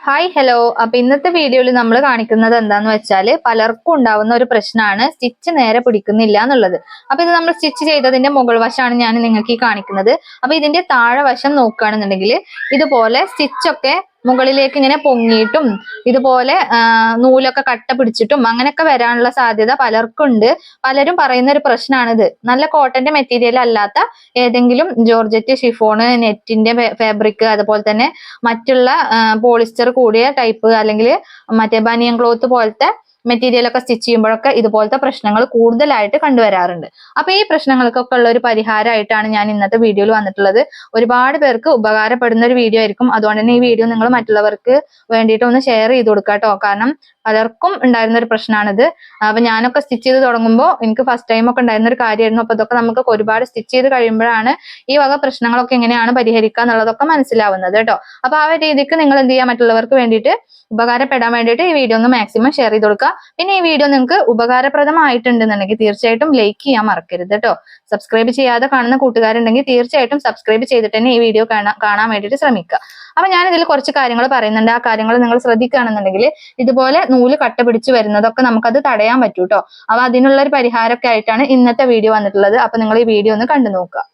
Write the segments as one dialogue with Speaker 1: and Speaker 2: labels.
Speaker 1: Hi hello അപ്പൊ ഇന്നത്തെ വീഡിയോയിൽ നമ്മൾ കാണിക്കുന്നത് എന്താന്ന് വെച്ചാൽ പലർക്കും ഉണ്ടാവുന്ന ഒരു പ്രശ്നമാണ് സ്റ്റിച്ച് നേരെ പിടിക്കുന്നില്ല എന്നുള്ളത്. അപ്പൊ ഇത് നമ്മൾ സ്റ്റിച്ച് ചെയ്തതിന്റെ മുകൾ വശമാണ് ഞാൻ നിങ്ങൾക്ക് ഈ കാണിക്കുന്നത്. അപ്പൊ ഇതിന്റെ താഴെ വശം നോക്കുകയാണെന്നുണ്ടെങ്കിൽ ഇതുപോലെ സ്റ്റിച്ചൊക്കെ മുകളിലേക്ക് ഇങ്ങനെ പൊങ്ങിയിട്ടും ഇതുപോലെ നൂലൊക്കെ കട്ട പിടിച്ചിട്ടും അങ്ങനെയൊക്കെ വരാനുള്ള സാധ്യത പലർക്കും ഉണ്ട് പലരും പറയുന്ന ഒരു പ്രശ്നമാണിത് നല്ല കോട്ടന്റെ മെറ്റീരിയൽ അല്ലാത്ത ഏതെങ്കിലും ജോർജറ്റ് ഷിഫോണ് നെറ്റിന്റെ ഫാബ്രിക് അതുപോലെ തന്നെ മറ്റുള്ള പോളിസ്റ്റർ കൂടിയ ടൈപ്പ് അല്ലെങ്കിൽ മറ്റേ ബനിയൻ ക്ലോത്ത് പോലത്തെ മെറ്റീരിയൽ ഒക്കെ സ്റ്റിച്ച് ചെയ്യുമ്പോഴൊക്കെ ഇതുപോലത്തെ പ്രശ്നങ്ങൾ കൂടുതലായിട്ട് കണ്ടുവരാറുണ്ട്. അപ്പൊ ഈ പ്രശ്നങ്ങൾക്കൊക്കെ ഉള്ള ഒരു പരിഹാരമായിട്ടാണ് ഞാൻ ഇന്നത്തെ വീഡിയോയിൽ വന്നിട്ടുള്ളത്. ഒരുപാട് പേർക്ക് ഉപകാരപ്പെടുന്ന ഒരു വീഡിയോ ആയിരിക്കും. അതുകൊണ്ട് തന്നെ ഈ വീഡിയോ നിങ്ങൾ മറ്റുള്ളവർക്ക് വേണ്ടിയിട്ട് ഒന്ന് ഷെയർ ചെയ്ത് കൊടുക്കുക കേട്ടോ. കാരണം പലർക്കും ഉണ്ടായിരുന്ന ഒരു പ്രശ്നമാണിത്. അപ്പൊ ഞാനൊക്കെ സ്റ്റിച്ച് ചെയ്ത് തുടങ്ങുമ്പോൾ എനിക്ക് ഫസ്റ്റ് ടൈം ഒക്കെ ഉണ്ടായിരുന്ന ഒരു കാര്യമായിരുന്നു. അപ്പൊ ഇതൊക്കെ നമുക്ക് ഒരുപാട് സ്റ്റിച്ച് ചെയ്ത് കഴിയുമ്പോഴാണ് ഈ വക പ്രശ്നങ്ങളൊക്കെ എങ്ങനെയാണ് പരിഹരിക്കുക എന്നുള്ളതൊക്കെ മനസ്സിലാവുന്നത് കേട്ടോ. അപ്പൊ ആ രീതിക്ക് നിങ്ങൾ എന്ത് ചെയ്യുക മറ്റുള്ളവർക്ക് വേണ്ടിയിട്ട് ഉപകാരപ്പെടാൻ വേണ്ടിയിട്ട് ഈ വീഡിയോ ഒന്ന് മാക്സിമം ഷെയർ ചെയ്ത് കൊടുക്കുക. പിന്നെ ഈ വീഡിയോ നിങ്ങൾക്ക് ഉപകാരപ്രദമായിട്ടുണ്ടെന്നുണ്ടെങ്കിൽ തീർച്ചയായിട്ടും ലൈക്ക് ചെയ്യാൻ മറക്കരുത് കേട്ടോ സബ്സ്ക്രൈബ് ചെയ്യാതെ കാണുന്ന കൂട്ടുകാരുണ്ടെങ്കിൽ തീർച്ചയായിട്ടും സബ്സ്ക്രൈബ് ചെയ്തിട്ട് തന്നെ ഈ വീഡിയോ കാണാൻ വേണ്ടിയിട്ട് ശ്രമിക്കുക. അപ്പൊ ഞാൻ ഇതിൽ കുറച്ച് കാര്യങ്ങൾ പറയുന്നുണ്ട്. ആ കാര്യങ്ങൾ നിങ്ങൾ ശ്രദ്ധിക്കുകയാണെന്നുണ്ടെങ്കിൽ ഇതുപോലെ നൂൽ കട്ട പിടിച്ച് വരുന്നതൊക്കെ നമുക്കത് തടയാൻ പറ്റൂ കേട്ടോ അപ്പൊ അതിനുള്ള ഒരു പരിഹാരമൊക്കെ ആയിട്ടാണ് ഇന്നത്തെ വീഡിയോ വന്നിട്ടുള്ളത്. അപ്പൊ നിങ്ങൾ ഈ വീഡിയോ ഒന്ന് കണ്ടു നോക്കുക.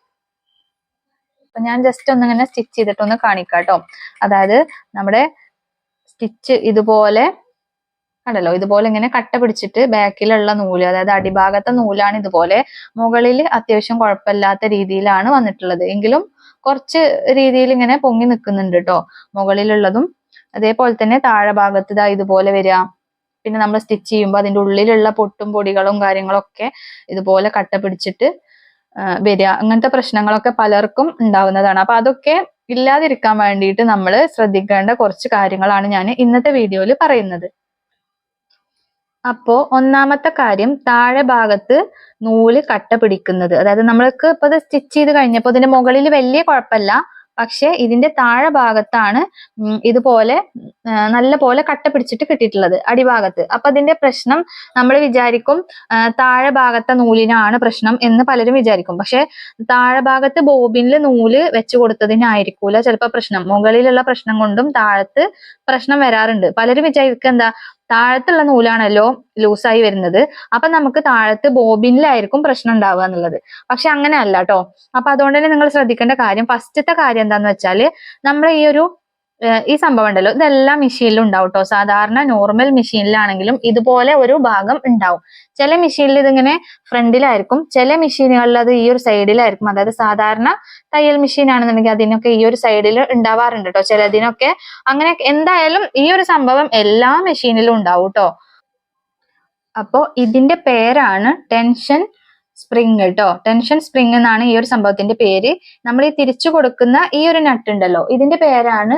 Speaker 1: അപ്പൊ ഞാൻ ജസ്റ്റ് ഒന്ന് ഇങ്ങനെ സ്റ്റിച്ച് ചെയ്തിട്ടൊന്ന് കാണിക്കാം കേട്ടോ അതായത് നമ്മുടെ സ്റ്റിച്ച് ഇതുപോലെ കണ്ടല്ലോ ഇതുപോലെ ഇങ്ങനെ കട്ട പിടിച്ചിട്ട് ബാക്കിലുള്ള നൂൽ അതായത് അടിഭാഗത്തെ നൂലാണ് ഇതുപോലെ മുകളിൽ അത്യാവശ്യം കുഴപ്പമില്ലാത്ത രീതിയിലാണ് വന്നിട്ടുള്ളത്. എങ്കിലും കുറച്ച് രീതിയിൽ ഇങ്ങനെ പൊങ്ങി നിൽക്കുന്നുണ്ട് കേട്ടോ മുകളിലുള്ളതും അതേപോലെ തന്നെ താഴെ ഭാഗത്ത് ഇതാ ഇതുപോലെ വരിക. പിന്നെ നമ്മൾ സ്റ്റിച്ച് ചെയ്യുമ്പോൾ അതിന്റെ ഉള്ളിലുള്ള പൊട്ടും പൊടികളും കാര്യങ്ങളൊക്കെ ഇതുപോലെ കട്ട പിടിച്ചിട്ട് വരിക. അങ്ങനത്തെ പ്രശ്നങ്ങളൊക്കെ പലർക്കും ഉണ്ടാവുന്നതാണ്. അപ്പൊ അതൊക്കെ ഇല്ലാതിരിക്കാൻ വേണ്ടിയിട്ട് നമ്മൾ ശ്രദ്ധിക്കേണ്ട കുറച്ച് കാര്യങ്ങളാണ് ഞാൻ ഇന്നത്തെ വീഡിയോയിൽ പറയുന്നത്. അപ്പോ ഒന്നാമത്തെ കാര്യം താഴെ ഭാഗത്ത് നൂൽ കട്ട പിടിക്കുന്നത്. അതായത് നമ്മൾക്ക് ഇപ്പൊ സ്റ്റിച്ച് ചെയ്ത് കഴിഞ്ഞപ്പോൾ ഇതിന്റെ മുകളിൽ വലിയ കുഴപ്പമില്ല. പക്ഷെ ഇതിന്റെ താഴെ ഭാഗത്താണ് ഇതുപോലെ നല്ല പോലെ കട്ട പിടിച്ചിട്ട് കിട്ടിയിട്ടുള്ളത് അടിഭാഗത്ത്. അപ്പൊ അതിന്റെ പ്രശ്നം നമ്മൾ വിചാരിക്കും താഴെ ഭാഗത്തെ നൂലിനാണ് പ്രശ്നം എന്ന് പലരും വിചാരിക്കും. പക്ഷെ താഴെ ഭാഗത്ത് ബോബിനിൽ നൂൽ വെച്ച് കൊടുത്തതിനായിരിക്കൂല ചിലപ്പോൾ പ്രശ്നം. മുകളിലുള്ള പ്രശ്നം കൊണ്ടും താഴത്ത് പ്രശ്നം വരാറുണ്ട്. പലരും വിചാരിക്കുക എന്താ താഴത്തുള്ള നൂലാണല്ലോ ലൂസായി വരുന്നത്. അപ്പൊ നമുക്ക് താഴത്ത് ബോബിനിലായിരിക്കും പ്രശ്നം ഉണ്ടാവുക എന്നുള്ളത്. പക്ഷെ അങ്ങനെ അല്ല കേട്ടോ അപ്പൊ അതുകൊണ്ട് തന്നെ നിങ്ങൾ ശ്രദ്ധിക്കേണ്ട കാര്യം ഫസ്റ്റത്തെ കാര്യം എന്താന്ന് വെച്ചാൽ നമ്മൾ ഈ ഒരു ഈ സംഭവം ഉണ്ടല്ലോ. ഇതെല്ലാം മെഷീനിലും ഉണ്ടാവും കേട്ടോ സാധാരണ നോർമൽ മെഷീനിലാണെങ്കിലും ഇതുപോലെ ഒരു ഭാഗം ഉണ്ടാവും. ചില മെഷീനിൽ ഇതിങ്ങനെ ഫ്രണ്ടിലായിരിക്കും. ചില മെഷീനുകളിൽ അത് ഈ ഒരു സൈഡിലായിരിക്കും അതായത് സാധാരണ തയ്യൽ മെഷീൻ ആണെന്നുണ്ടെങ്കിൽ അതിനൊക്കെ ഈ ഒരു സൈഡിൽ ഉണ്ടാവാറുണ്ട് കേട്ടോ ചിലതിനൊക്കെ അങ്ങനെ എന്തായാലും ഈ ഒരു സംഭവം എല്ലാ മെഷീനിലും ഉണ്ടാവും കേട്ടോ അപ്പോ ഇതിന്റെ പേരാണ് ടെൻഷൻ സ്പ്രിങ് കേട്ടോ ടെൻഷൻ സ്പ്രിങ് എന്നാണ് ഈ ഒരു സംഭവത്തിന്റെ പേര്. നമ്മൾ ഈ തിരിച്ചു കൊടുക്കുന്ന ഈ ഒരു നട്ട് ഉണ്ടല്ലോ. ഇതിന്റെ പേരാണ്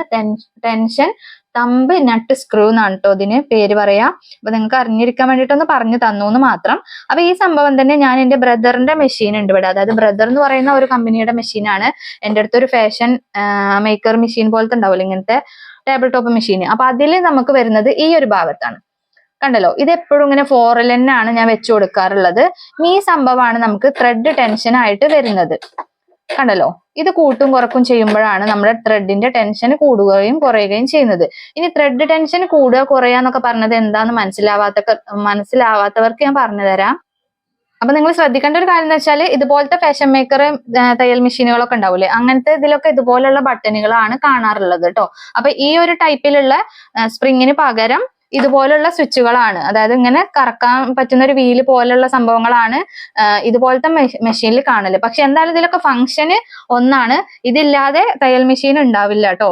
Speaker 1: ടെൻഷൻ തമ്പ് നട്ട് സ്ക്രൂ എന്നാണ് കേട്ടോ ഇതിന് പേര് പറയാ. അപ്പൊ നിങ്ങൾക്ക് അറിഞ്ഞിരിക്കാൻ വേണ്ടിയിട്ടൊന്ന് പറഞ്ഞു തന്നു എന്ന് മാത്രം. അപ്പൊ ഈ സംഭവം തന്നെ ഞാൻ എന്റെ ബ്രദറിന്റെ മെഷീൻ ഉണ്ട് ഇവിടെ. അതായത് ബ്രദർ എന്ന് പറയുന്ന ഒരു കമ്പനിയുടെ മെഷീനാണ് എന്റെ അടുത്തൊരു ഫാഷൻ മേക്കർ മെഷീൻ പോലത്തെ ഉണ്ടാവില്ല ഇങ്ങനത്തെ ടേബിൾ ടോപ്പ് മെഷീൻ അപ്പൊ അതിൽ നമുക്ക് വരുന്നത് ഈ ഒരു ഭാഗത്താണ്. കണ്ടല്ലോ? ഇത് എപ്പോഴും ഇങ്ങനെ ഫോറിൽ തന്നെയാണ് ഞാൻ വെച്ചു കൊടുക്കാറുള്ളത്. ഈ സംഭവമാണ് നമുക്ക് ത്രെഡ് ടെൻഷൻ ആയിട്ട് വരുന്നത്. കണ്ടല്ലോ? ഇത് കൂട്ടും കുറക്കും ചെയ്യുമ്പോഴാണ് നമ്മുടെ ത്രെഡിന്റെ ടെൻഷൻ കൂടുകയും കുറയുകയും ചെയ്യുന്നത്. ഇനി ത്രെഡ് ടെൻഷൻ കൂടുക കുറയുക എന്നൊക്കെ പറഞ്ഞത് എന്താന്ന് മനസ്സിലാവാത്ത മനസ്സിലാവാത്തവർക്ക് ഞാൻ പറഞ്ഞുതരാം അപ്പൊ നിങ്ങൾ ശ്രദ്ധിക്കേണ്ട ഒരു കാര്യം എന്ന് വെച്ചാൽ ഇതുപോലത്തെ ഫാഷൻ മേക്കർ തയ്യൽ മെഷീനുകളൊക്കെ ഉണ്ടാവില്ലേ അങ്ങനത്തെ ഇതിലൊക്കെ ഇതുപോലുള്ള ബട്ടണുകളാണ് കാണാറുള്ളത് കേട്ടോ അപ്പൊ ഈ ഒരു ടൈപ്പിലുള്ള സ്പ്രിങ്ങിന് പകരം ഇതുപോലുള്ള സ്വിച്ചുകളാണ്. അതായത് ഇങ്ങനെ കറക്കാൻ പറ്റുന്ന ഒരു വീൽ പോലുള്ള സംഭവങ്ങളാണ് ഇതുപോലത്തെ മെഷീനിൽ കാണൽ. പക്ഷെ എന്തായാലും ഇതിലൊക്കെ ഫംഗ്ഷന് ഒന്നാണ്. ഇതില്ലാതെ തയ്യൽ മെഷീൻ ഉണ്ടാവില്ല കേട്ടോ.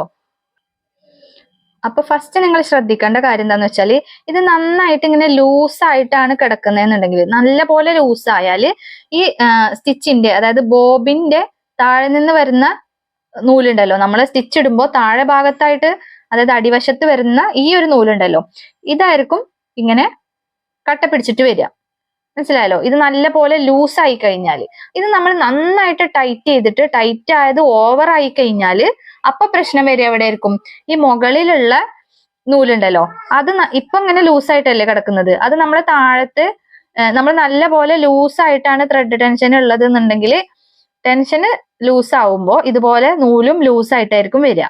Speaker 1: അപ്പൊ ഫസ്റ്റ് നിങ്ങൾ ശ്രദ്ധിക്കേണ്ട കാര്യം എന്താന്ന് വെച്ചാൽ ഇത് നന്നായിട്ട് ഇങ്ങനെ ലൂസ് ആയിട്ടാണ് കിടക്കുന്നതെന്നുണ്ടെങ്കിൽ നല്ല പോലെ ലൂസ് ആയാൽ ഈ സ്റ്റിച്ചിന്റെ അതായത് ബോബിന്റെ താഴെ നിന്ന് വരുന്ന നൂലുണ്ടല്ലോ നമ്മൾ സ്റ്റിച്ച് ഇടുമ്പോൾ താഴെ ഭാഗത്തായിട്ട് അതായത് അടിവശത്ത് വരുന്ന ഈ ഒരു നൂലുണ്ടല്ലോ. ഇതായിരിക്കും ഇങ്ങനെ കട്ട പിടിച്ചിട്ട് വരിക. മനസ്സിലായല്ലോ? ഇത് നല്ല പോലെ ലൂസ് ആയി കഴിഞ്ഞാൽ ഇത് നമ്മൾ നന്നായിട്ട് ടൈറ്റ് ചെയ്തിട്ട് ടൈറ്റ് ആയത് ഓവർ ആയി കഴിഞ്ഞാൽ അപ്പൊ പ്രശ്നം വരിക എവിടെ ആയിരിക്കും ഈ മുകളിലുള്ള നൂലുണ്ടല്ലോ. അത് ഇപ്പൊ ഇങ്ങനെ ലൂസ് ആയിട്ടല്ലേ കിടക്കുന്നത്. അത് നമ്മൾ താഴത്ത് നമ്മൾ നല്ല പോലെ ലൂസ് ആയിട്ടാണ് ത്രെഡ് ടെൻഷൻ ഉള്ളത് എന്നുണ്ടെങ്കിൽ ടെൻഷന് ലൂസ് ആവുമ്പോൾ ഇതുപോലെ നൂലും ലൂസ് ആയിട്ടായിരിക്കും വരിക.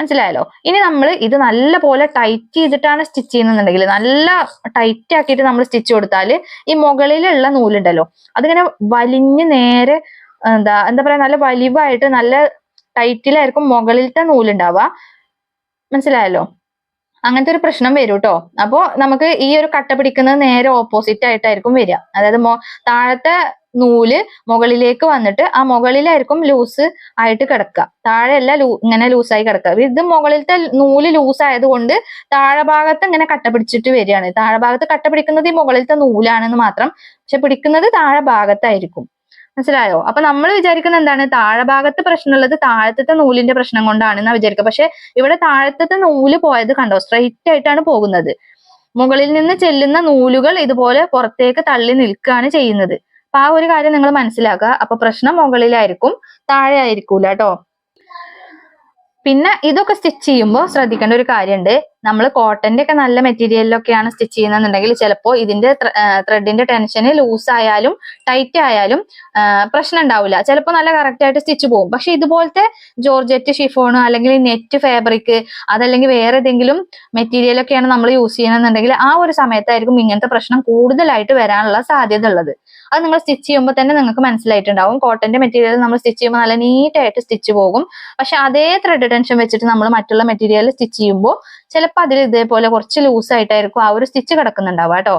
Speaker 1: മനസ്സിലായല്ലോ? ഇനി നമ്മൾ ഇത് നല്ല പോലെ ടൈറ്റ് ചെയ്തിട്ടാണ് സ്റ്റിച്ച് ചെയ്യുന്നുണ്ടെങ്കിൽ നല്ല ടൈറ്റ് ആക്കിയിട്ട് നമ്മൾ സ്റ്റിച്ച് കൊടുത്താൽ ഈ മുകളിലുള്ള നൂലുണ്ടല്ലോ അതിങ്ങനെ വലിഞ്ഞ് നേരെ എന്താ എന്താ പറയാ നല്ല വലിവായിട്ട് നല്ല ടൈറ്റിലായിരിക്കും മുകളിലത്തെ നൂലുണ്ടാവുക. മനസ്സിലായല്ലോ? അങ്ങനത്തെ ഒരു പ്രശ്നം വരും കേട്ടോ അപ്പോ നമുക്ക് ഈ ഒരു കട്ട പിടിക്കുന്നത് നേരെ ഓപ്പോസിറ്റ് ആയിട്ടായിരിക്കും വരിക. അതായത് താഴത്തെ നൂൽ മുകളിലേക്ക് വന്നിട്ട് ആ മുകളിലായിരിക്കും ലൂസ് ആയിട്ട് കിടക്കുക. താഴെയല്ല ലൂ ഇങ്ങനെ ലൂസായി കിടക്കുക. ഇത് മുകളിലത്തെ നൂൽ ലൂസ് ആയതുകൊണ്ട് താഴെ ഭാഗത്ത് ഇങ്ങനെ കട്ട പിടിച്ചിട്ട് വരികയാണ്. താഴെ ഭാഗത്ത് കട്ട പിടിക്കുന്നത് ഈ മുകളിലത്തെ നൂലാണെന്ന് മാത്രം. പക്ഷെ പിടിക്കുന്നത് താഴെ ഭാഗത്തായിരിക്കും മനസ്സിലായോ? അപ്പൊ നമ്മൾ വിചാരിക്കുന്ന എന്താണ്? താഴെ ഭാഗത്ത് പ്രശ്നമുള്ളത് താഴത്തെ നൂലിന്റെ പ്രശ്നം കൊണ്ടാണെന്നാ വിചാരിക്കുക. പക്ഷെ ഇവിടെ താഴത്തെ നൂൽ പോയത് കണ്ടോ? സ്ട്രെയിറ്റ് ആയിട്ടാണ് പോകുന്നത്. മുകളിൽ നിന്ന് ചെല്ലുന്ന നൂലുകൾ ഇതുപോലെ പുറത്തേക്ക് തള്ളി നിൽക്കുകയാണ് ചെയ്യുന്നത്. അപ്പൊ ആ ഒരു കാര്യം നിങ്ങൾ മനസ്സിലാക്കുക. അപ്പൊ പ്രശ്നം മുകളിലായിരിക്കും താഴെ ആയിരിക്കൂല കേട്ടോ പിന്നെ ഇതൊക്കെ സ്റ്റിച്ച് ചെയ്യുമ്പോൾ ശ്രദ്ധിക്കേണ്ട ഒരു കാര്യമുണ്ട് നമ്മൾ കോട്ടന്റെ ഒക്കെ നല്ല മെറ്റീരിയലിലൊക്കെയാണ് സ്റ്റിച്ച് ചെയ്യുന്നതെന്നുണ്ടെങ്കിൽ ചിലപ്പോൾ ഇതിന്റെ ത്രെഡിന്റെ ടെൻഷന് ലൂസ് ആയാലും ടൈറ്റ് ആയാലും പ്രശ്നം ഉണ്ടാവില്ല. ചിലപ്പോൾ നല്ല കറക്റ്റ് ആയിട്ട് സ്റ്റിച്ച് പോകും. പക്ഷെ ഇതുപോലത്തെ ജോർജറ്റ് ഷിഫോൺ അല്ലെങ്കിൽ നെറ്റ് ഫാബ്രിക് അതല്ലെങ്കിൽ വേറെ ഏതെങ്കിലും മെറ്റീരിയൽ ഒക്കെയാണ് നമ്മൾ യൂസ് ചെയ്യണമെന്നുണ്ടെങ്കിൽ ആ ഒരു സമയത്തായിരിക്കും ഇങ്ങനത്തെ പ്രശ്നം കൂടുതലായിട്ട് വരാനുള്ള സാധ്യത ഉള്ളത്. അത് നിങ്ങൾ സ്റ്റിച്ച് ചെയ്യുമ്പോൾ തന്നെ നിങ്ങൾക്ക് മനസ്സിലായിട്ടുണ്ടാവും. കോട്ടന്റെ മെറ്റീരിയൽ നമ്മൾ സ്റ്റിച്ച് ചെയ്യുമ്പോൾ നല്ല നീറ്റായിട്ട് സ്റ്റിച്ച് പോകും. പക്ഷെ അതേ ത്രെഡ് ടെൻഷൻ വെച്ചിട്ട് നമ്മൾ മറ്റുള്ള മെറ്റീരിയൽ സ്റ്റിച്ച് ചെയ്യുമ്പോൾ ചിലപ്പോൾ അതിൽ ഇതേപോലെ കുറച്ച് ലൂസ് ആയിട്ടായിരിക്കും ആ ഒരു സ്റ്റിച്ച് കിടക്കുന്നുണ്ടാവുക കേട്ടോ.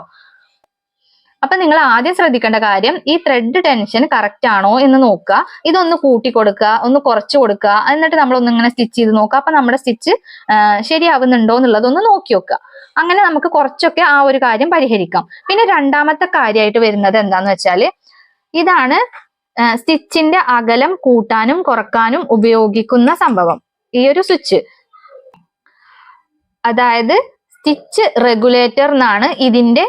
Speaker 1: അപ്പൊ നിങ്ങൾ ആദ്യം ശ്രദ്ധിക്കേണ്ട കാര്യം ഈ ത്രെഡ് ടെൻഷൻ കറക്റ്റ് ആണോ എന്ന് നോക്കുക. ഇതൊന്ന് കൂട്ടി കൊടുക്കുക ഒന്ന് കുറച്ച് കൊടുക്കുക എന്നിട്ട് നമ്മൾ ഒന്ന് ഇങ്ങനെ സ്റ്റിച്ച് ചെയ്ത് നോക്കുക. അപ്പൊ നമ്മുടെ സ്റ്റിച്ച് ശരിയാവുന്നുണ്ടോ എന്നുള്ളതൊന്ന് നോക്കി നോക്കുക അങ്ങനെ നമുക്ക് കുറച്ചൊക്കെ ആ ഒരു കാര്യം പരിഹരിക്കാം. പിന്നെ രണ്ടാമത്തെ കാര്യമായിട്ട് വരുന്നത് എന്താന്ന് വെച്ചാൽ ഇതാണ് സ്റ്റിച്ചിന്റെ അകലം കൂട്ടാനും കുറക്കാനും ഉപയോഗിക്കുന്ന സംഭവം. ഈ ഒരു സ്വിച്ച് അതായത് സ്റ്റിച്ച് റെഗുലേറ്റർ എന്നാണ് ഇതിന്റെ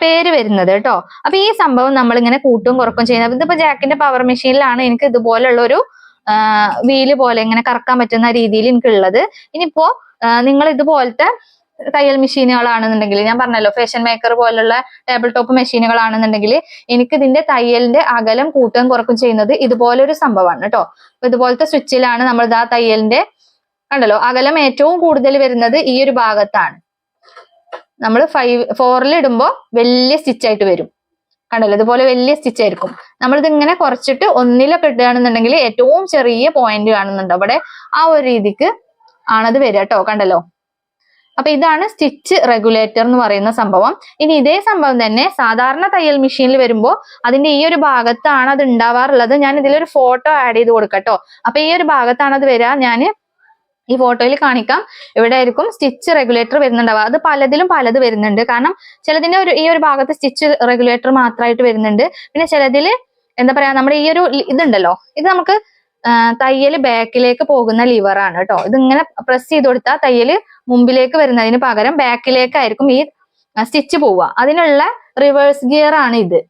Speaker 1: പേര് വരുന്നത് കേട്ടോ. അപ്പൊ ഈ സംഭവം നമ്മൾ ഇങ്ങനെ കൂട്ടും കുറക്കും ചെയ്യുന്നത്. ഇതിപ്പോ ജാക്കിന്റെ പവർ മെഷീനിലാണ് എനിക്ക് ഇതുപോലുള്ള ഒരു വീൽ പോലെ ഇങ്ങനെ കറക്കാൻ പറ്റുന്ന രീതിയിൽ എനിക്ക് ഉള്ളത് ഇനിയിപ്പോ നിങ്ങൾ ഇതുപോലത്തെ തയ്യൽ മെഷീനുകളാണെന്നുണ്ടെങ്കിൽ ഞാൻ പറഞ്ഞല്ലോ ഫാഷൻ മേക്കർ പോലുള്ള ടേബിൾ ടോപ്പ് മെഷീനുകളാണെന്നുണ്ടെങ്കിൽ എനിക്ക് ഇതിന്റെ തയ്യലിന്റെ അകലം കൂട്ടുകയും കുറക്കും ചെയ്യുന്നത് ഇതുപോലെ ഒരു സംഭവമാണ് കേട്ടോ. ഇതുപോലത്തെ സ്വിച്ചിലാണ് നമ്മൾ ഇതാ തയ്യലിന്റെ കണ്ടല്ലോ? അകലം ഏറ്റവും കൂടുതൽ വരുന്നത് ഈ ഒരു ഭാഗത്താണ്. നമ്മൾ ഫൈവ് ഫോറിൽ ഇടുമ്പോൾ വലിയ സ്റ്റിച്ച് ആയിട്ട് വരും. കണ്ടല്ലോ? ഇതുപോലെ വലിയ സ്റ്റിച്ച് ആയിരിക്കും. നമ്മളിത് ഇങ്ങനെ കുറച്ചിട്ട് ഒന്നിലൊക്കെ ഇടുകയാണെന്നുണ്ടെങ്കിൽ ഏറ്റവും ചെറിയ പോയിന്റ് കാണുന്നുണ്ട്. അവിടെ ആ ഒരു രീതിക്ക് ആണത് വരിക കേട്ടോ. കണ്ടല്ലോ? അപ്പൊ ഇതാണ് സ്റ്റിച്ച് റെഗുലേറ്റർ എന്ന് പറയുന്ന സംഭവം. ഇനി ഇതേ സംഭവം തന്നെ സാധാരണ തയ്യൽ മെഷീനിൽ വരുമ്പോൾ അതിന്റെ ഈ ഒരു ഭാഗത്താണ് അത് ഉണ്ടാവാറുള്ളത്. ഞാൻ ഇതിലൊരു ഫോട്ടോ ആഡ് ചെയ്ത് കൊടുക്കട്ടോ അപ്പൊ ഈ ഒരു ഭാഗത്താണ് അത് വരിക. ഞാൻ ഈ ഫോട്ടോയിൽ കാണിക്കാം. ഇവിടെ ആയിരിക്കും സ്റ്റിച്ച് റെഗുലേറ്റർ വരുന്നുണ്ടാവുക. അത് പലതിലും പലത് വരുന്നുണ്ട്. കാരണം ചിലതിന്റെ ഒരു ഈ ഒരു ഭാഗത്ത് സ്റ്റിച്ച് റെഗുലേറ്റർ മാത്രമായിട്ട് വരുന്നുണ്ട്. പിന്നെ ചിലതിൽ എന്താ പറയാ നമ്മുടെ ഈ ഒരു ഇതുണ്ടല്ലോ. ഇത് നമുക്ക് തയ്യൽ ബാക്കിലേക്ക് പോകുന്ന ലിവറാണ് കേട്ടോ. ഇത് ഇങ്ങനെ പ്രസ് ചെയ്ത് കൊടുത്താൽ തയ്യൽ മുമ്പിലേക്ക് വരുന്നതിന് പകരം ബാക്കിലേക്കായിരിക്കും ഈ സ്റ്റിച്ച് പോവുക. അതിനുള്ള റിവേഴ്സ് ഗിയർ ആണ് ഇത്.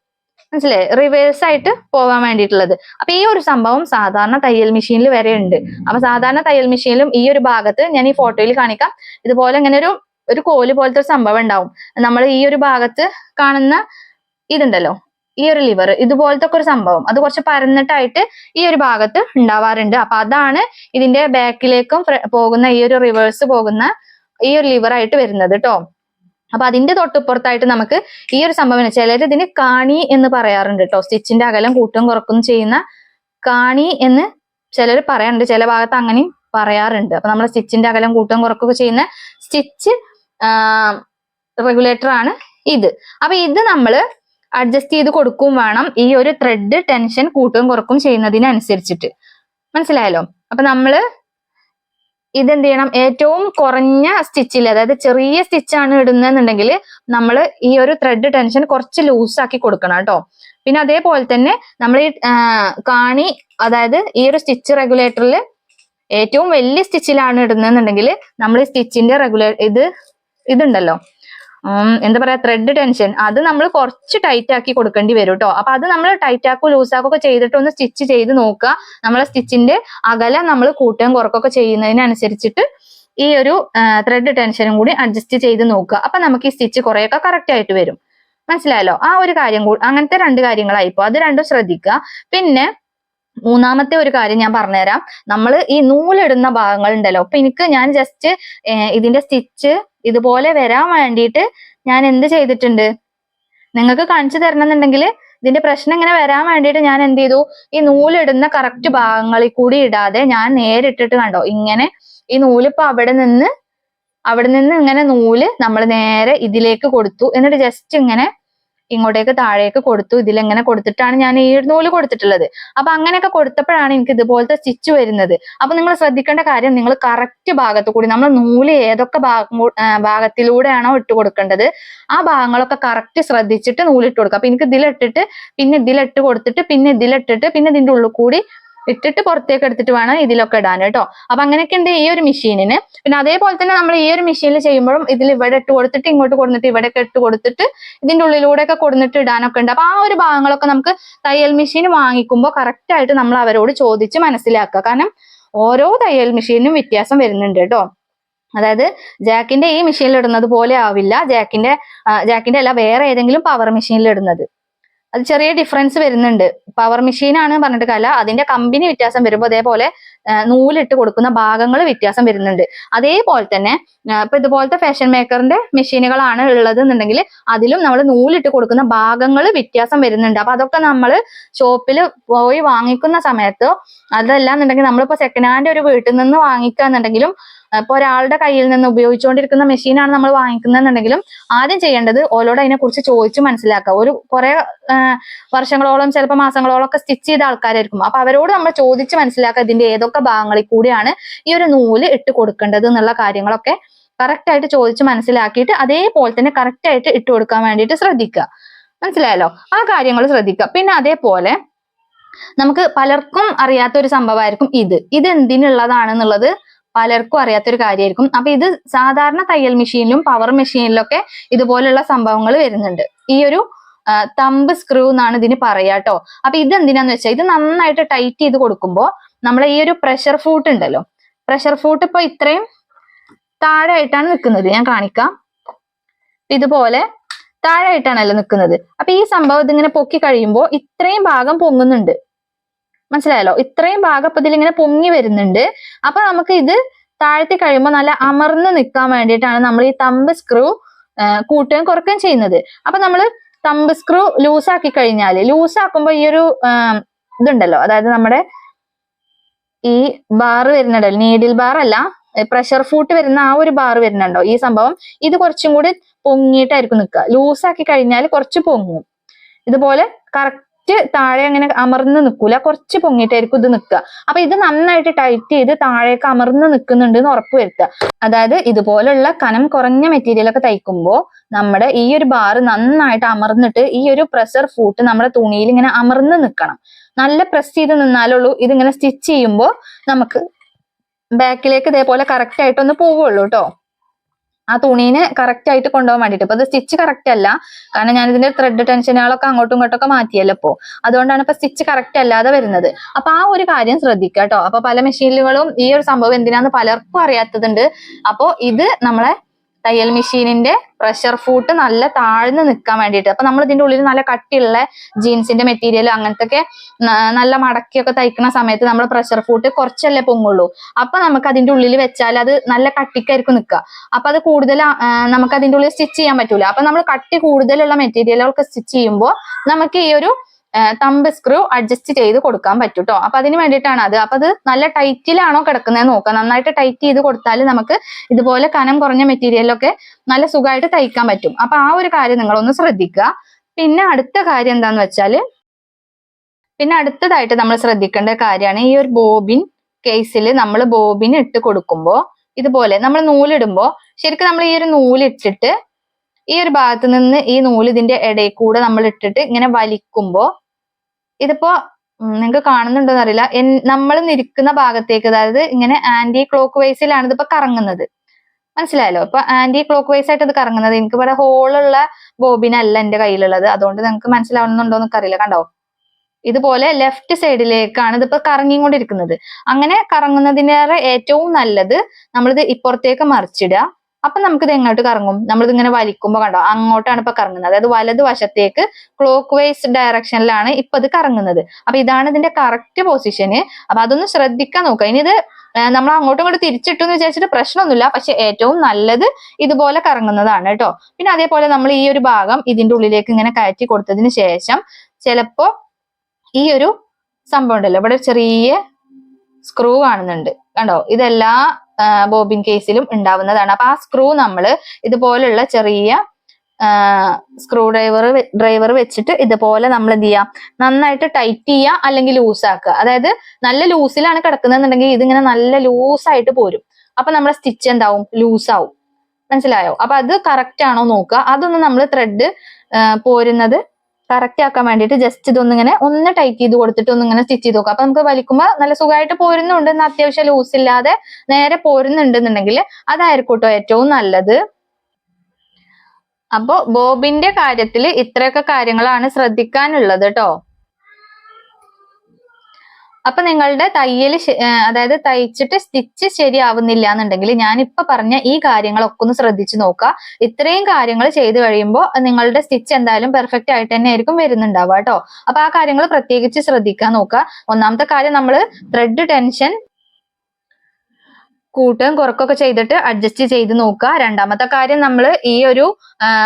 Speaker 1: മനസ്സിലായി റിവേഴ്സ് ആയിട്ട് പോകാൻ വേണ്ടിയിട്ടുള്ളത്. അപ്പൊ ഈ ഒരു സംഭവം സാധാരണ തയ്യൽ മെഷീനിൽ വരെ ഉണ്ട്. അപ്പൊ സാധാരണ തയ്യൽ മെഷീനിലും ഈ ഒരു ഭാഗത്ത് ഞാൻ ഈ ഫോട്ടോയിൽ കാണിക്കാം. ഇതുപോലെ ഇങ്ങനെ ഒരു ഒരു കോൽ പോലത്തെ ഒരു സംഭവം ഉണ്ടാവും. നമ്മൾ ഈ ഒരു ഭാഗത്ത് കാണുന്ന ഇതുണ്ടല്ലോ. ഈ ഒരു ലിവർ ഇതുപോലത്തെ ഒക്കെ ഒരു സംഭവം. അത് കുറച്ച് പരന്നിട്ടായിട്ട് ഈ ഒരു ഭാഗത്ത് ഉണ്ടാവാറുണ്ട്. അപ്പൊ അതാണ് ഇതിന്റെ ബാക്കിലേക്കും പോകുന്ന ഈ ഒരു റിവേഴ്സ് പോകുന്ന ഈ ഒരു ലിവർ ആയിട്ട് വരുന്നത് കേട്ടോ അപ്പൊ അതിന്റെ തൊട്ടിപ്പുറത്തായിട്ട് നമുക്ക് ഈ ഒരു സംഭവം ചിലർ ഇതിന് കാണി എന്ന് പറയാറുണ്ട് കേട്ടോ സ്റ്റിച്ചിന്റെ അകലം കൂട്ടും കുറക്കും ചെയ്യുന്ന കാണി എന്ന് ചിലർ പറയാറുണ്ട്. ചില ഭാഗത്ത് അങ്ങനെയും പറയാറുണ്ട്. അപ്പൊ നമ്മൾ സ്റ്റിച്ചിന്റെ അകലം കൂട്ടും കുറക്കുകയൊക്കെ ചെയ്യുന്ന സ്റ്റിച്ച് റെഗുലേറ്റർ ആണ് ഇത്. അപ്പൊ ഇത് നമ്മൾ അഡ്ജസ്റ്റ് ചെയ്ത് കൊടുക്കും വേണം ഈ ഒരു ത്രെഡ് ടെൻഷൻ കൂട്ടും കുറക്കും ചെയ്യുന്നതിനനുസരിച്ചിട്ട്. മനസ്സിലായല്ലോ? അപ്പൊ നമ്മൾ ഇതെന്ത് ചെയ്യണം ഏറ്റവും കുറഞ്ഞ സ്റ്റിച്ചിൽ അതായത് ചെറിയ സ്റ്റിച്ചാണ് ഇടുന്നതെന്നുണ്ടെങ്കിൽ നമ്മൾ ഈ ഒരു ത്രെഡ് ടെൻഷൻ കുറച്ച് ലൂസ് ആക്കി കൊടുക്കണം കേട്ടോ. പിന്നെ അതേപോലെ തന്നെ നമ്മൾ ഈ കാണി അതായത് ഈ ഒരു സ്റ്റിച്ച് റെഗുലേറ്ററിൽ ഏറ്റവും വലിയ സ്റ്റിച്ചിലാണ് ഇടുന്നതെന്നുണ്ടെങ്കിൽ നമ്മൾ സ്റ്റിച്ചിന്റെ റെഗുലേ ഇത് ഇതുണ്ടല്ലോ. എന്താ പറയാ ത്രെഡ് ടെൻഷൻ അത് നമ്മൾ കുറച്ച് ടൈറ്റ് ആക്കി കൊടുക്കേണ്ടി വരും കേട്ടോ അപ്പൊ അത് നമ്മൾ ടൈറ്റ് ആക്കോ ലൂസ് ആക്കോ ഒക്കെ ചെയ്തിട്ട് ഒന്ന് സ്റ്റിച്ച് ചെയ്ത് നോക്കുക. നമ്മളെ സ്റ്റിച്ചിന്റെ അകലം നമ്മൾ കൂട്ടുകയും കുറക്കൊക്കെ ചെയ്യുന്നതിനനുസരിച്ചിട്ട് ഈ ഒരു ത്രെഡ് ടെൻഷനും കൂടി അഡ്ജസ്റ്റ് ചെയ്ത് നോക്കുക. അപ്പൊ നമുക്ക് ഈ സ്റ്റിച്ച് കുറേയൊക്കെ കറക്റ്റ് ആയിട്ട് വരും. മനസ്സിലായല്ലോ? ആ ഒരു കാര്യം കൂടി അങ്ങനത്തെ രണ്ട് കാര്യങ്ങളായിപ്പോ അത് രണ്ടും ശ്രദ്ധിക്കുക. പിന്നെ മൂന്നാമത്തെ ഒരു കാര്യം ഞാൻ പറഞ്ഞുതരാം. നമ്മൾ ഈ നൂലിടുന്ന ഭാഗങ്ങൾ ഉണ്ടല്ലോ അപ്പൊ എനിക്ക് ഞാൻ ജസ്റ്റ് ഇതിന്റെ സ്റ്റിച്ച് ഇതുപോലെ വരാൻ വേണ്ടിയിട്ട് ഞാൻ എന്ത് ചെയ്തിട്ടുണ്ട്? നിങ്ങൾക്ക് കാണിച്ചു തരണമെന്നുണ്ടെങ്കിൽ ഇതിന്റെ പ്രശ്നം ഇങ്ങനെ വരാൻ വേണ്ടിയിട്ട് ഞാൻ എന്ത് ചെയ്തു? ഈ നൂലിടുന്ന കറക്റ്റ് ഭാഗങ്ങളിൽ കൂടി ഇടാതെ ഞാൻ നേരിട്ടിട്ട് കണ്ടോ? ഇങ്ങനെ ഈ നൂലിപ്പോ അവിടെ നിന്ന് അവിടെ നിന്ന് ഇങ്ങനെ നൂൽ നമ്മൾ നേരെ ഇതിലേക്ക് കൊടുത്തു. എന്നിട്ട് ജസ്റ്റ് ഇങ്ങനെ ഇങ്ങോട്ടേക്ക് താഴേക്ക് കൊടുത്തു. ഇതിലെങ്ങനെ കൊടുത്തിട്ടാണ് ഞാൻ ഈ നൂൽ കൊടുത്തിട്ടുള്ളത്. അപ്പൊ അങ്ങനെയൊക്കെ കൊടുത്തപ്പോഴാണ് എനിക്ക് ഇതുപോലത്തെ സ്റ്റിച്ച് വരുന്നത്. അപ്പൊ നിങ്ങൾ ശ്രദ്ധിക്കേണ്ട കാര്യം നിങ്ങൾ കറക്റ്റ് ഭാഗത്തു കൂടി നമ്മൾ നൂൽ ഏതൊക്കെ ഭാഗം ഭാഗത്തിലൂടെയാണോ ഇട്ട് കൊടുക്കേണ്ടത് ആ ഭാഗങ്ങളൊക്കെ കറക്റ്റ് ശ്രദ്ധിച്ചിട്ട് നൂലിട്ട് കൊടുക്കുക. അപ്പൊ എനിക്ക് ഇതിലിട്ടിട്ട് പിന്നെ ഇതിലിട്ട് കൊടുത്തിട്ട് പിന്നെ ഇതിലിട്ടിട്ട് പിന്നെ ഇതിന്റെ ഉള്ളിൽ കൂടി ഇട്ടിട്ട് പുറത്തേക്ക് എടുത്തിട്ട് വേണം ഇതിലൊക്കെ ഇടാൻ കേട്ടോ. അപ്പൊ അങ്ങനെയൊക്കെ ഉണ്ട് ഈ ഒരു മെഷീനിന്. പിന്നെ അതേപോലെ തന്നെ നമ്മൾ ഈ ഒരു മെഷീനിൽ ചെയ്യുമ്പോഴും ഇതിൽ ഇവിടെ ഇട്ട് കൊടുത്തിട്ട് ഇങ്ങോട്ട് കൊടുത്തിട്ട് ഇവിടെയൊക്കെ ഇട്ട് കൊടുത്തിട്ട് ഇതിന്റെ ഉള്ളിലൂടെ ഒക്കെ കൊടുത്തിട്ട് ഇടാനൊക്കെ ഉണ്ട്. അപ്പൊ ആ ഒരു ഭാഗങ്ങളൊക്കെ നമുക്ക് തയ്യൽ മെഷീൻ വാങ്ങിക്കുമ്പോൾ കറക്റ്റ് ആയിട്ട് നമ്മൾ അവരോട് ചോദിച്ച് മനസ്സിലാക്കുക. കാരണം ഓരോ തയ്യൽ മെഷീനും വ്യത്യാസം വരുന്നുണ്ട് കേട്ടോ. അതായത് ജാക്കിന്റെ ഈ മെഷീനിൽ ഇടുന്നത് പോലെ ആവില്ല. ജാക്കിന്റെ ജാക്കിന്റെ അല്ല വേറെ ഏതെങ്കിലും പവർ മെഷീനിൽ ഇടുന്നത്. അത് ചെറിയ ഡിഫറൻസ് വരുന്നുണ്ട്. പവർ മെഷീൻ ആണ് പറഞ്ഞിട്ട് കല അതിന്റെ കമ്പനി വ്യത്യാസം വരുമ്പോൾ അതേപോലെ നൂലിട്ട് കൊടുക്കുന്ന ഭാഗങ്ങൾ വ്യത്യാസം വരുന്നുണ്ട്. അതേപോലെ തന്നെ ഇപ്പൊ ഇതുപോലത്തെ ഫാഷൻ മേക്കറിന്റെ മെഷീനുകളാണ് ഉള്ളത് എന്നുണ്ടെങ്കിൽ അതിലും നമ്മൾ നൂലിട്ട് കൊടുക്കുന്ന ഭാഗങ്ങൾ വ്യത്യാസം വരുന്നുണ്ട്. അപ്പൊ അതൊക്കെ നമ്മൾ ഷോപ്പിൽ പോയി വാങ്ങിക്കുന്ന സമയത്തോ അതല്ല എന്നുണ്ടെങ്കിൽ നമ്മളിപ്പോ സെക്കൻഡ് ഹാൻഡ് ഒരു വീട്ടിൽ നിന്ന് വാങ്ങിക്കുക എന്നുണ്ടെങ്കിലും ഇപ്പൊ ഒരാളുടെ കയ്യിൽ നിന്ന് ഉപയോഗിച്ചുകൊണ്ടിരിക്കുന്ന മെഷീനാണ് നമ്മൾ വാങ്ങിക്കുന്നതെന്നുണ്ടെങ്കിലും ആദ്യം ചെയ്യേണ്ടത് ഓരോട് അതിനെ കുറിച്ച് ചോദിച്ച് മനസ്സിലാക്കുക. ഒരു കുറെ വർഷങ്ങളോളം ചിലപ്പോൾ മാസങ്ങളോളം ഒക്കെ സ്റ്റിച്ച് ചെയ്ത ആൾക്കാരായിരിക്കും. അപ്പൊ അവരോട് നമ്മൾ ചോദിച്ച് മനസ്സിലാക്കുക ഇതിന്റെ ഏതൊക്കെ ഭാഗങ്ങളിൽ കൂടിയാണ് ഈ ഒരു നൂൽ ഇട്ട് കൊടുക്കേണ്ടത് എന്നുള്ള കാര്യങ്ങളൊക്കെ കറക്റ്റ് ആയിട്ട് ചോദിച്ച് മനസ്സിലാക്കിയിട്ട് അതേപോലെ തന്നെ കറക്റ്റ് ആയിട്ട് ഇട്ട് കൊടുക്കാൻ വേണ്ടിയിട്ട് ശ്രദ്ധിക്കുക. മനസ്സിലായല്ലോ? ആ കാര്യങ്ങൾ ശ്രദ്ധിക്കുക. പിന്നെ അതേപോലെ നമുക്ക് പലർക്കും അറിയാത്ത ഒരു സംഭവമായിരിക്കും ഇത്. ഇത് എന്തിനുള്ളതാണെന്നുള്ളത് പലർക്കും അറിയാത്തൊരു കാര്യമായിരിക്കും. അപ്പൊ ഇത് സാധാരണ തയ്യൽ മെഷീനിലും പവർ മെഷീനിലൊക്കെ ഇതുപോലുള്ള സംഭവങ്ങൾ വരുന്നുണ്ട്. ഈ ഒരു തമ്പ് സ്ക്രൂ എന്നാണ് ഇതിന് പറയാ കേട്ടോ അപ്പൊ ഇത് എന്തിനാന്ന് വെച്ചാൽ ഇത് നന്നായിട്ട് ടൈറ്റ് ചെയ്ത് കൊടുക്കുമ്പോൾ നമ്മളെ ഈ ഒരു പ്രഷർ ഫൂട്ട് ഉണ്ടല്ലോ. പ്രഷർ ഫൂട്ട് ഇപ്പൊ ഇത്രയും താഴെ ആയിട്ടാണ് നിൽക്കുന്നത് ഞാൻ കാണിക്കാം. ഇതുപോലെ താഴെ ആയിട്ടാണല്ലോ നിൽക്കുന്നത് അപ്പൊ ഈ സംഭവം ഇതിങ്ങനെ പൊക്കി കഴിയുമ്പോൾ ഇത്രയും ഭാഗം പൊങ്ങുന്നുണ്ട്. മനസ്സിലായല്ലോ? ഇത്രയും ഭാഗം ഇങ്ങനെ ഇതിലിങ്ങനെ പൊങ്ങി വരുന്നുണ്ട്. അപ്പൊ നമുക്ക് ഇത് താഴ്ത്തി കഴിയുമ്പോൾ നല്ല അമർന്ന് നിൽക്കാൻ വേണ്ടിയിട്ടാണ് നമ്മൾ ഈ തമ്പ് സ്ക്രൂ കൂട്ടുകയും കുറക്കുകയും ചെയ്യുന്നത്. അപ്പൊ നമ്മൾ തമ്പ് സ്ക്രൂ ലൂസാക്കി കഴിഞ്ഞാൽ ലൂസാക്കുമ്പോൾ ഈ ഒരു ഇതുണ്ടല്ലോ? അതായത് നമ്മുടെ ഈ ബാർ വരുന്നുണ്ടല്ലോ നീഡിൽ ബാർ അല്ല പ്രഷർ ഫൂട്ട് വരുന്ന ആ ഒരു ബാർ വരുന്നുണ്ടോ? ഈ സംഭവം ഇത് കുറച്ചും കൂടി പൊങ്ങിയിട്ടായിരിക്കും നിൽക്കുക. ലൂസാക്കി കഴിഞ്ഞാൽ കുറച്ച് പൊങ്ങും. ഇതുപോലെ കറക്റ്റ് താഴെ അങ്ങനെ അമർന്ന് നിൽക്കൂല കുറച്ച് പൊങ്ങിയിട്ടായിരിക്കും ഇത് നിൽക്കുക അപ്പൊ ഇത് നന്നായിട്ട് ടൈറ്റ് ചെയ്ത് താഴേക്ക് അമർന്ന് നിൽക്കുന്നുണ്ട് എന്ന് ഉറപ്പ് വരുത്തുക. അതായത് ഇതുപോലുള്ള കനം കുറഞ്ഞ മെറ്റീരിയൽ ഒക്കെ തയ്ക്കുമ്പോൾ നമ്മുടെ ഈ ഒരു ബാറ് നന്നായിട്ട് അമർന്നിട്ട് ഈ ഒരു പ്രഷർ ഫൂട്ട് നമ്മുടെ തുണിയിൽ ഇങ്ങനെ അമർന്ന് നിൽക്കണം നല്ല പ്രസ് ചെയ്ത് നിന്നാലുള്ളൂ. ഇതിങ്ങനെ സ്റ്റിച്ച് ചെയ്യുമ്പോൾ നമുക്ക് ബാക്കിലേക്ക് ഇതേപോലെ കറക്റ്റ് ആയിട്ടൊന്ന് പോവുള്ളൂ കേട്ടോ ആ തുണീനെ കറക്റ്റ് ആയിട്ട് കൊണ്ടുപോകാൻ വേണ്ടിട്ട് ഇപ്പൊ ഇത് സ്റ്റിച്ച് കറക്റ്റ് അല്ല. കാരണം ഞാൻ ഇതിന്റെ ത്രെഡ് ടെൻഷനുകളൊക്കെ അങ്ങോട്ടും ഇങ്ങോട്ടും ഒക്കെ മാറ്റിയല്ലോ ഇപ്പോ. അതുകൊണ്ടാണ് ഇപ്പൊ സ്റ്റിച്ച് കറക്റ്റ് അല്ലാതെ വരുന്നത്. അപ്പൊ ആ ഒരു കാര്യം ശ്രദ്ധിക്കുക കേട്ടോ. അപ്പൊ പല മെഷീനുകളും ഈ ഒരു സംഭവം എന്തിനാന്ന് പലർക്കും അറിയാത്തതുണ്ട്. അപ്പോ ഇത് നമ്മളെ തയ്യൽ മെഷീനിന്റെ പ്രഷർ ഫൂട്ട് നല്ല താഴ്ന്ന് നിൽക്കാൻ വേണ്ടിയിട്ട്. അപ്പൊ നമ്മൾ ഇതിന്റെ ഉള്ളിൽ നല്ല കട്ടിയുള്ള ജീൻസിന്റെ മെറ്റീരിയൽ അങ്ങനത്തെ ഒക്കെ നല്ല മടക്കിയൊക്കെ തയ്ക്കുന്ന സമയത്ത് നമ്മൾ പ്രഷർ ഫൂട്ട് കുറച്ചല്ലേ പൊങ്ങുള്ളൂ. അപ്പൊ നമുക്ക് അതിന്റെ ഉള്ളിൽ വെച്ചാൽ അത് നല്ല കട്ടിക്കായിരിക്കും നിൽക്കുക. അപ്പൊ അത് കൂടുതൽ നമുക്ക് അതിന്റെ ഉള്ളിൽ സ്റ്റിച്ച് ചെയ്യാൻ പറ്റൂല. അപ്പൊ നമ്മൾ കട്ടി കൂടുതലുള്ള മെറ്റീരിയലുകൾക്ക് സ്റ്റിച്ച് ചെയ്യുമ്പോൾ നമുക്ക് ഈ ഒരു തമ്പ് സ്ക്രൂ അഡ്ജസ്റ്റ് ചെയ്ത് കൊടുക്കാൻ പറ്റും കേട്ടോ അപ്പൊ അതിന് വേണ്ടിയിട്ടാണ് അത്. അപ്പൊ അത് നല്ല ടൈറ്റിലാണോ കിടക്കുന്നത് നോക്കുക നന്നായിട്ട് ടൈറ്റ് ചെയ്ത് കൊടുത്താൽ നമുക്ക് ഇതുപോലെ കനം കുറഞ്ഞ മെറ്റീരിയലൊക്കെ നല്ല സുഖമായിട്ട് തയ്ക്കാൻ പറ്റും. അപ്പൊ ആ ഒരു കാര്യം നിങ്ങളൊന്ന് ശ്രദ്ധിക്കുക. പിന്നെ അടുത്ത കാര്യം എന്താന്ന് വെച്ചാൽ പിന്നെ അടുത്തതായിട്ട് നമ്മൾ ശ്രദ്ധിക്കേണ്ട കാര്യമാണ് ഈ ഒരു ബോബിൻ കേസിൽ നമ്മൾ ബോബിൻ ഇട്ട് കൊടുക്കുമ്പോൾ ഇതുപോലെ നമ്മൾ നൂലിടുമ്പോൾ ശരിക്കും നമ്മൾ ഈ ഒരു നൂലിട്ടിട്ട് ഈ ഒരു ഭാഗത്ത് നിന്ന് ഈ നൂൽ ഇതിന്റെ ഇടയിൽ കൂടെ നമ്മൾ ഇട്ടിട്ട് ഇങ്ങനെ വലിക്കുമ്പോൾ ഇതിപ്പോ നിങ്ങൾക്ക് കാണുന്നുണ്ടോ എന്നറിയില്ല നമ്മൾ നിൽക്കുന്ന ഭാഗത്തേക്ക് അതായത് ഇങ്ങനെ ആന്റി ക്ലോക്ക് വൈസിലാണ് ഇതിപ്പോ കറങ്ങുന്നത്. മനസ്സിലായല്ലോ? ഇപ്പൊ ആന്റി ക്ലോക്ക് വൈസ് ആയിട്ട് ഇത് കറങ്ങുന്നത്. എനിക്ക് ഇവിടെ ഹോളുള്ള ബോബിനല്ല എന്റെ കയ്യിലുള്ളത്. അതുകൊണ്ട് നിങ്ങൾക്ക് മനസ്സിലാവുന്നുണ്ടോ എന്നൊക്കെ അറിയില്ല. കണ്ടോ? ഇതുപോലെ ലെഫ്റ്റ് സൈഡിലേക്കാണ് ഇതിപ്പോ കറങ്ങിക്കൊണ്ടിരിക്കുന്നത്. അങ്ങനെ കറങ്ങുന്നതിനേറെ ഏറ്റവും നല്ലത് നമ്മളിത് ഇപ്പുറത്തേക്ക് മറിച്ചിടുക. അപ്പൊ നമുക്കിത് എങ്ങോട്ട് കറങ്ങും? നമ്മളിത് ഇങ്ങനെ വലിക്കുമ്പോൾ കണ്ടോ? അങ്ങോട്ടാണ് ഇപ്പൊ കറങ്ങുന്നത്. അതായത് വലത് വശത്തേക്ക് ക്ലോക്ക് വൈസ് ഡയറക്ഷനിലാണ് ഇപ്പൊ ഇത് കറങ്ങുന്നത്. അപ്പൊ ഇതാണ് ഇതിന്റെ കറക്റ്റ് പൊസിഷന് അപ്പൊ അതൊന്ന് ശ്രദ്ധിക്കാൻ നോക്കുക. ഇനി ഇത് നമ്മൾ അങ്ങോട്ടും ഇങ്ങോട്ട് തിരിച്ചിട്ടു എന്ന് വിചാരിച്ചിട്ട് പ്രശ്നമൊന്നുമില്ല. പക്ഷെ ഏറ്റവും നല്ലത് ഇതുപോലെ കറങ്ങുന്നതാണ് കേട്ടോ. പിന്നെ അതേപോലെ നമ്മൾ ഈ ഒരു ഭാഗം ഇതിന്റെ ഉള്ളിലേക്ക് ഇങ്ങനെ കയറ്റി കൊടുത്തതിന് ശേഷം ചിലപ്പോ ഈ ഒരു സംഭവം ഉണ്ടല്ലോ. ഇവിടെ ചെറിയ സ്ക്രൂ കാണുന്നുണ്ട്. കണ്ടോ? ഇതെല്ലാ ബോബിൻ കേസിലും ഉണ്ടാവുന്നതാണ്. അപ്പൊ ആ സ്ക്രൂ നമ്മൾ ഇതുപോലുള്ള ചെറിയ സ്ക്രൂ ഡ്രൈവർ ഡ്രൈവർ വെച്ചിട്ട് ഇതുപോലെ നമ്മൾ എന്ത് ചെയ്യാം? നന്നായിട്ട് ടൈറ്റ് ചെയ്യുക അല്ലെങ്കിൽ ലൂസാക്കുക അതായത് നല്ല ലൂസിലാണ് കിടക്കുന്നതെന്നുണ്ടെങ്കിൽ ഇതിങ്ങനെ നല്ല ലൂസായിട്ട് പോരും. അപ്പൊ നമ്മുടെ സ്റ്റിച്ച് എന്താവും? ലൂസാവും മനസ്സിലായോ? അപ്പൊ അത് കറക്റ്റ് ആണോ നോക്കുക. അതൊന്ന് നമ്മൾ ത്രെഡ് പോരുന്നത് കറക്റ്റ് ആക്കാൻ വേണ്ടിയിട്ട് ജസ്റ്റ് ഇതൊന്നിങ്ങനെ ഒന്ന് ടൈറ്റ് ചെയ്ത് കൊടുത്തിട്ട് ഒന്നിങ്ങനെ സ്റ്റിച്ച് ചെയ്ത് നോക്കുക. അപ്പൊ നമുക്ക് വലിക്കുമ്പോൾ നല്ല സുഖമായിട്ട് പോരുന്നുണ്ട്. എന്ന് അത്യാവശ്യം ലൂസ് ഇല്ലാതെ നേരെ പോരുന്നുണ്ടെന്നുണ്ടെങ്കിൽ അതായിരിക്കും ഏറ്റവും നല്ലത്. അപ്പോ ബോബിന്റെ കാര്യത്തിൽ ഇത്രയൊക്കെ കാര്യങ്ങളാണ് ശ്രദ്ധിക്കാനുള്ളത് കേട്ടോ അപ്പൊ നിങ്ങളുടെ തയ്യൽ അതായത് തയ്ച്ചിട്ട് സ്റ്റിച്ച് ശരിയാവുന്നില്ല എന്നുണ്ടെങ്കിൽ ഞാൻ ഇപ്പൊ പറഞ്ഞ ഈ കാര്യങ്ങളൊക്കെ ഒന്ന് ശ്രദ്ധിച്ചു നോക്കുക ഇത്രയും കാര്യങ്ങൾ ചെയ്തു കഴിയുമ്പോൾ നിങ്ങളുടെ സ്റ്റിച്ച് എന്തായാലും പെർഫെക്റ്റ് ആയിട്ട് തന്നെ ആയിരിക്കും വരുന്നുണ്ടാവുക കേട്ടോ. അപ്പൊ ആ കാര്യങ്ങൾ പ്രത്യേകിച്ച് ശ്രദ്ധിക്കാൻ നോക്കുക ഒന്നാമത്തെ കാര്യം നമ്മൾ ത്രെഡ് ടെൻഷൻ കൂട്ടും കുറക്കൊക്കെ ചെയ്തിട്ട് അഡ്ജസ്റ്റ് ചെയ്ത് നോക്കുക രണ്ടാമത്തെ കാര്യം നമ്മൾ ഈ ഒരു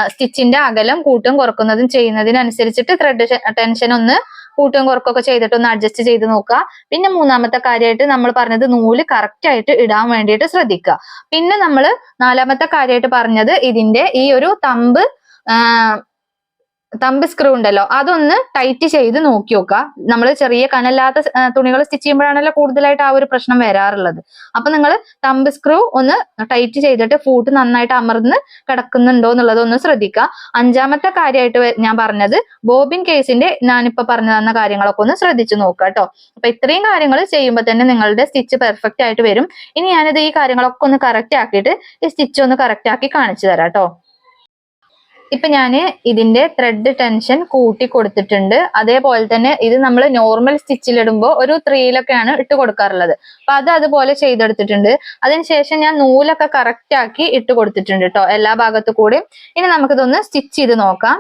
Speaker 1: സ്റ്റിച്ചിന്റെ അകലം കൂട്ടും കുറക്കുന്നതും ചെയ്യുന്നതിനനുസരിച്ചിട്ട് ത്രെഡ് ടെൻഷൻ ഒന്ന് കൂട്ടും കുറക്കൊക്കെ ചെയ്തിട്ട് ഒന്ന് അഡ്ജസ്റ്റ് ചെയ്ത് നോക്കുക. പിന്നെ മൂന്നാമത്തെ കാര്യമായിട്ട് നമ്മൾ പറഞ്ഞത് നൂൽ കറക്റ്റ് ആയിട്ട് ഇടാൻ വേണ്ടിയിട്ട് ശ്രദ്ധിക്കുക. പിന്നെ നമ്മൾ നാലാമത്തെ കാര്യമായിട്ട് പറഞ്ഞത് ഇതിന്റെ ഈ ഒരു തമ്പ് തമ്പ് സ്ക്രൂ ഉണ്ടല്ലോ. അതൊന്ന് ടൈറ്റ് ചെയ്ത് നോക്കി നോക്കുക നമ്മൾ ചെറിയ കനല്ലാത്ത തുണികൾ സ്റ്റിച്ച് ചെയ്യുമ്പോഴാണല്ലോ കൂടുതലായിട്ട് ആ ഒരു പ്രശ്നം വരാറുള്ളത്. അപ്പൊ നിങ്ങൾ തമ്പ് സ്ക്രൂ ഒന്ന് ടൈറ്റ് ചെയ്തിട്ട് ഫൂട്ട് നന്നായിട്ട് അമർന്ന് കിടക്കുന്നുണ്ടോ എന്നുള്ളത് ഒന്ന് ശ്രദ്ധിക്കുക അഞ്ചാമത്തെ കാര്യമായിട്ട് ഞാൻ പറഞ്ഞത് ബോബിൻ കേസിന്റെ ഞാനിപ്പോ പറഞ്ഞു തന്ന കാര്യങ്ങളൊക്കെ ഒന്ന് ശ്രദ്ധിച്ചു നോക്കുക കേട്ടോ അപ്പൊ ഇത്രയും കാര്യങ്ങൾ ചെയ്യുമ്പോൾ തന്നെ നിങ്ങളുടെ സ്റ്റിച്ച് പെർഫെക്റ്റ് ആയിട്ട് വരും. ഇനി ഞാനിത് ഈ കാര്യങ്ങളൊക്കെ ഒന്ന് കറക്റ്റ് ആക്കിയിട്ട് ഈ സ്റ്റിച്ച് ഒന്ന് കറക്റ്റ് ആക്കി കാണിച്ചു തരാം കേട്ടോ ഇപ്പൊ ഞാൻ ഇതിന്റെ ത്രെഡ് ടെൻഷൻ കൂട്ടി കൊടുത്തിട്ടുണ്ട്. അതേപോലെ തന്നെ ഇത് നമ്മൾ നോർമൽ സ്റ്റിച്ചിലിടുമ്പോൾ ഒരു ത്രീയിലൊക്കെയാണ് ഇട്ട് കൊടുക്കാറുള്ളത്. അപ്പൊ അത് അതുപോലെ ചെയ്തെടുത്തിട്ടുണ്ട്. അതിനുശേഷം ഞാൻ നൂലൊക്കെ കറക്റ്റ് ആക്കി ഇട്ട് കൊടുത്തിട്ടുണ്ട് കേട്ടോ എല്ലാ ഭാഗത്തു കൂടി ഇനി നമുക്കിതൊന്ന് സ്റ്റിച്ച് ചെയ്ത് നോക്കാം.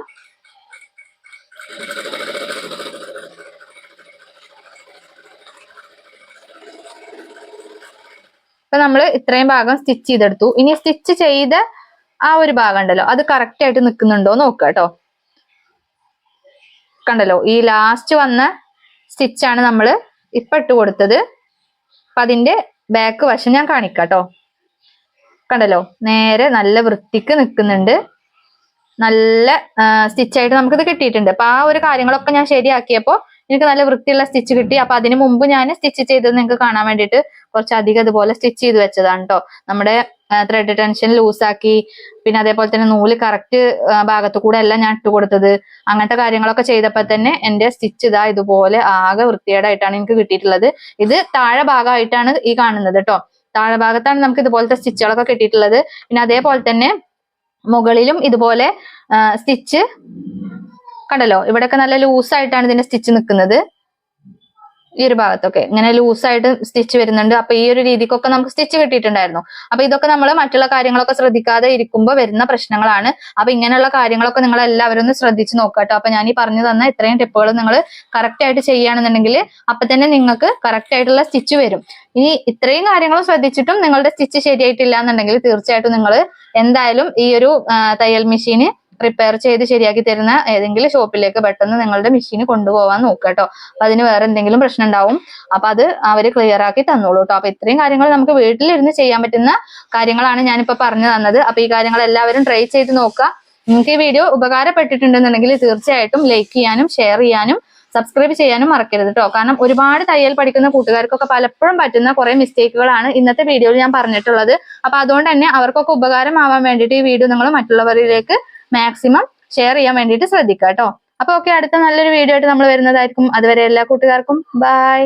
Speaker 1: ഇപ്പൊ നമ്മൾ ഇത്രയും ഭാഗം സ്റ്റിച്ച് ചെയ്തെടുത്തു. ഇനി സ്റ്റിച്ച് ചെയ്ത ആ ഒരു ഭാഗം ഉണ്ടല്ലോ അത് കറക്റ്റ് ആയിട്ട് നിൽക്കുന്നുണ്ടോ നോക്കുക കേട്ടോ. കണ്ടല്ലോ. ഈ ലാസ്റ്റ് വന്ന സ്റ്റിച്ചാണ് നമ്മൾ ഇപ്പൊ ഇട്ട് കൊടുത്തത്. അപ്പൊ അതിന്റെ ബാക്ക് വശം ഞാൻ കാണിക്കാം കേട്ടോ. കണ്ടല്ലോ. നേരെ നല്ല വൃത്തിക്ക് നിൽക്കുന്നുണ്ട് നല്ല സ്റ്റിച്ചായിട്ട് നമുക്കിത് കിട്ടിയിട്ടുണ്ട്. അപ്പൊ ആ ഒരു കാര്യങ്ങളൊക്കെ ഞാൻ ശരിയാക്കിയപ്പോൾ എനിക്ക് നല്ല വൃത്തിയുള്ള സ്റ്റിച്ച് കിട്ടി. അപ്പൊ അതിന് മുമ്പ് ഞാൻ സ്റ്റിച്ച് ചെയ്തത് നിങ്ങൾക്ക് കാണാൻ വേണ്ടിയിട്ട് കുറച്ചധികം ഇതുപോലെ സ്റ്റിച്ച് ചെയ്ത് വെച്ചതാണ് കേട്ടോ നമ്മുടെ ത്രെഡ് ടെൻഷൻ ലൂസാക്കി പിന്നെ അതേപോലെ തന്നെ നൂൽ കറക്റ്റ് ഭാഗത്തു കൂടെ അല്ല ഞാൻ ഇട്ട് കൊടുത്തത്. അങ്ങനത്തെ കാര്യങ്ങളൊക്കെ ചെയ്തപ്പോൾ തന്നെ എന്റെ സ്റ്റിച്ച് ഇതാ ഇതുപോലെ ആകെ വൃത്തികേടായിട്ടാണ് എനിക്ക് കിട്ടിയിട്ടുള്ളത്. ഇത് താഴെ ഭാഗമായിട്ടാണ് ഈ കാണുന്നത് കേട്ടോ താഴെ ഭാഗത്താണ് നമുക്ക് ഇതുപോലത്തെ സ്റ്റിച്ചുകളൊക്കെ കിട്ടിയിട്ടുള്ളത്. പിന്നെ അതേപോലെ തന്നെ മുകളിലും ഇതുപോലെ സ്റ്റിച്ച് കണ്ടല്ലോ? ഇവിടെയൊക്കെ നല്ല ലൂസ് ആയിട്ടാണ് ഇതിന്റെ സ്റ്റിച്ച് നിൽക്കുന്നത് ഈ ഒരു ഭാഗത്തൊക്കെ. ഇങ്ങനെ ലൂസായിട്ട് സ്റ്റിച്ച് വരുന്നുണ്ട്. അപ്പൊ ഈ ഒരു രീതിക്കൊക്കെ നമുക്ക് സ്റ്റിച്ച് കിട്ടിയിട്ടുണ്ടായിരുന്നു. അപ്പൊ ഇതൊക്കെ നമ്മൾ മറ്റുള്ള കാര്യങ്ങളൊക്കെ ശ്രദ്ധിക്കാതെ ഇരിക്കുമ്പോൾ വരുന്ന പ്രശ്നങ്ങളാണ്. അപ്പൊ ഇങ്ങനെയുള്ള കാര്യങ്ങളൊക്കെ നിങ്ങൾ എല്ലാവരും ഒന്ന് ശ്രദ്ധിച്ച് നോക്കുക കേട്ടോ അപ്പൊ ഞാൻ ഈ പറഞ്ഞു തന്ന ഇത്രയും ടിപ്പുകൾ നിങ്ങൾ കറക്റ്റ് ആയിട്ട് ചെയ്യുകയാണെന്നുണ്ടെങ്കിൽ അപ്പൊ തന്നെ നിങ്ങൾക്ക് കറക്റ്റ് ആയിട്ടുള്ള സ്റ്റിച്ച് വരും. ഇനി ഇത്രയും കാര്യങ്ങൾ ശ്രദ്ധിച്ചിട്ടും നിങ്ങളുടെ സ്റ്റിച്ച് ശരിയായിട്ടില്ല എന്നുണ്ടെങ്കിൽ തീർച്ചയായിട്ടും നിങ്ങൾ എന്തായാലും ഈ ഒരു തയ്യൽ മെഷീന് റിപ്പയർ ചെയ്ത് ശരിയാക്കി തരുന്ന ഏതെങ്കിലും ഷോപ്പിലേക്ക് പെട്ടെന്ന് നിങ്ങളുടെ മെഷീൻ കൊണ്ടുപോകാൻ നോക്കുക കേട്ടോ. അപ്പൊ അതിന് വേറെ എന്തെങ്കിലും പ്രശ്നം ഉണ്ടാവും. അപ്പൊ അത് അവർ ക്ലിയർ ആക്കി തന്നോളൂ കേട്ടോ. അപ്പൊ ഇത്രയും കാര്യങ്ങൾ നമുക്ക് വീട്ടിലിരുന്ന് ചെയ്യാൻ പറ്റുന്ന കാര്യങ്ങളാണ് ഞാനിപ്പോ പറഞ്ഞു തന്നത്. അപ്പൊ ഈ കാര്യങ്ങൾ എല്ലാവരും ട്രൈ ചെയ്ത് നോക്കുക. നിങ്ങൾക്ക് ഈ വീഡിയോ ഉപകാരപ്പെട്ടിട്ടുണ്ടെന്നുണ്ടെങ്കിൽ തീർച്ചയായിട്ടും ലൈക്ക് ചെയ്യാനും ഷെയർ ചെയ്യാനും സബ്സ്ക്രൈബ് ചെയ്യാനും മറക്കരുത് കേട്ടോ. കാരണം ഒരുപാട് തയ്യൽ പഠിക്കുന്ന കൂട്ടുകാർക്കൊക്കെ പലപ്പോഴും പറ്റുന്ന കുറെ മിസ്റ്റേക്കുകളാണ് ഇന്നത്തെ വീഡിയോയിൽ ഞാൻ പറഞ്ഞിട്ടുള്ളത്. അപ്പൊ അതുകൊണ്ട് തന്നെ അവർക്കൊക്കെ ഉപകാരമാവാൻ വേണ്ടിയിട്ട് ഈ വീഡിയോ നിങ്ങൾ മറ്റുള്ളവരിലേക്ക് മാക്സിമം ഷെയർ ചെയ്യാൻ വേണ്ടിയിട്ട് ശ്രദ്ധിക്കുക കേട്ടോ അപ്പൊ ഓക്കെ അടുത്ത നല്ലൊരു വീഡിയോ ആയിട്ട് നമ്മൾ വരുന്നതായിരിക്കും. അതുവരെ എല്ലാ കൂട്ടുകാർക്കും ബൈ